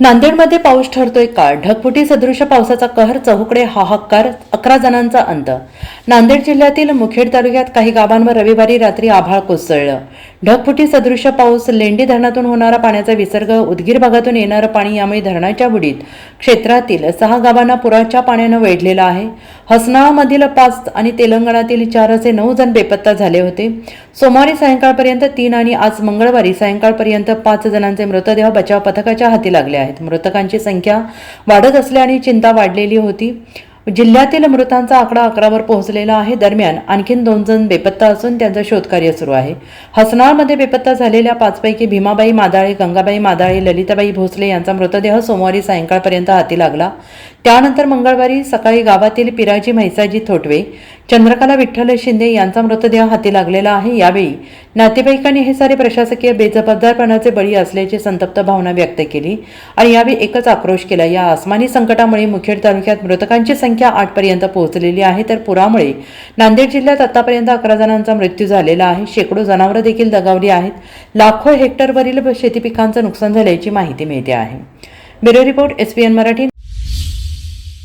नांदेडमध्ये पाऊस ठरतोय का ढगफुटी सदृश पावसाचा कहर चहूकडे हाहाकार अकरा जणांचा अंत. नांदेड जिल्ह्यातील मुखेड तालुक्यात काही गावांवर रविवारी रात्री आभाळ कोसळलं. ढगफुटी सदृश पाऊस लेंडी धरणातून होणारा पाण्याचा विसर्ग उदगीर भागातून येणारं पाणी यामुळे धरणाच्या बुडीत क्षेत्रातील सहा गावांना पुराच्या पाण्यानं वेढलेला आहे. हसनाळामधील पाच आणि तेलंगणातील चार असे नऊ जण बेपत्ता झाले होते. सोमवारी सायंकाळपर्यंत तीन आणि आज मंगळवारी सायंकाळपर्यंत पाच जणांचे मृतदेह बचाव पथकाच्या हाती लागले आहेत. मृतकांची संख्या वाढत असल्याने चिंता वाढलेली होती. जिल्ह्यातील मृतांचा आकडा अकरावर पोहोचलेला आहे. दरम्यान आणखीन दोन जण बेपत्ता असून त्यांचं शोधकार्य सुरू आहे. हसनाळमध्ये बेपत्ता झालेल्या पाचपैकी भीमाबाई मादाळे गंगाबाई मादाळे ललिताबाई भोसले यांचा मृतदेह सोमवारी सायंकाळपर्यंत हाती लागला. त्यानंतर मंगळवारी सकाळी गावातील पिराजी म्हैसाजी थोटवे चंद्रकला विठ्ठल शिंदे यांचा मृतदेह हाती लागलेला आहे. यावेळी नातेवाईकांनी हे सारे प्रशासकीय बेजबाबदारपणाचे बळी असल्याची संतप्त भावना व्यक्त केली आणि यावेळी एकच आक्रोश केला. या आसमानी संकटामुळे मुखेड तालुक्यात मृतकांची संख्या आठपर्यंत पोहोचलेली आहे. तर पुरामुळे नांदेड जिल्ह्यात आतापर्यंत अकरा जणांचा मृत्यू झालेला आहे. शेकडो जनावरं देखील दगावली आहेत. लाखो हेक्टरवरील शेती पिकांचं नुकसान झाल्याची माहिती मिळते आहे. Bureau report SPN Marathi.